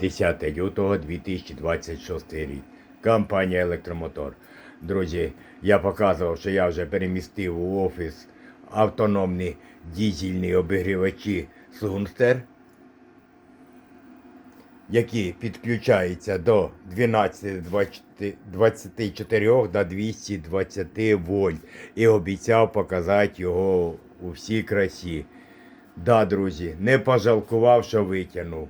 10 лютого 2026 рік. Компанія Електромотор. Друзі, я показував, що я вже перемістив у офіс автономні дізельні обігрівачі Сунстер, які підключаються до 12-24 до 220 вольт. І обіцяв показати його у всій красі. Да, друзі, не пожалкував, що витягнув.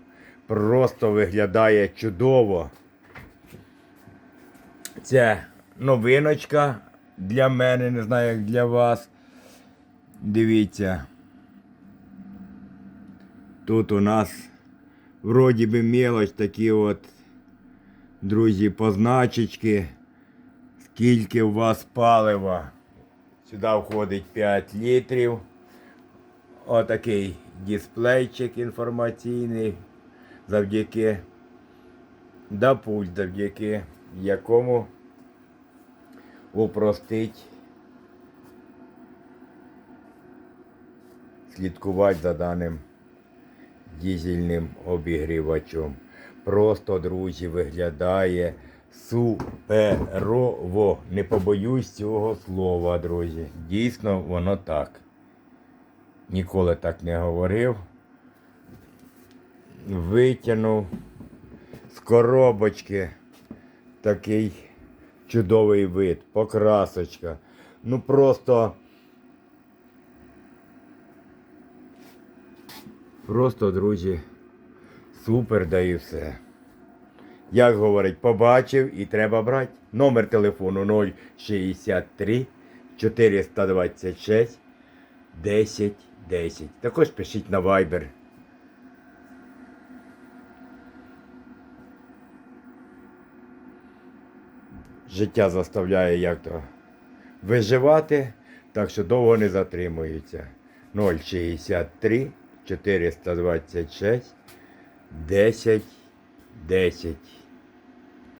Просто виглядає чудово. Це новиночка для мене, не знаю, як для вас. Дивіться. Тут у нас вроді би мелоч такі от, друзі, позначечки. Скільки у вас палива. Сюди входить 5 літрів. Отакий дисплейчик інформаційний, завдяки да пульт, завдяки якому упростить слідкувати за даним дізельним обігрівачем. Просто, друзі, виглядає суперово. Не побоюсь цього слова, друзі. Дійсно, воно так. Ніколи так не говорив. Витягнув з коробочки такий чудовий вид, покрасочка. Ну просто. Просто, друзі, супер да і все. Як говорить, побачив і треба брати. Номер телефону 063 426 10 10. Також пишіть на Viber. Життя заставляє як то виживати, так що довго не затримується. 063 426 10 10.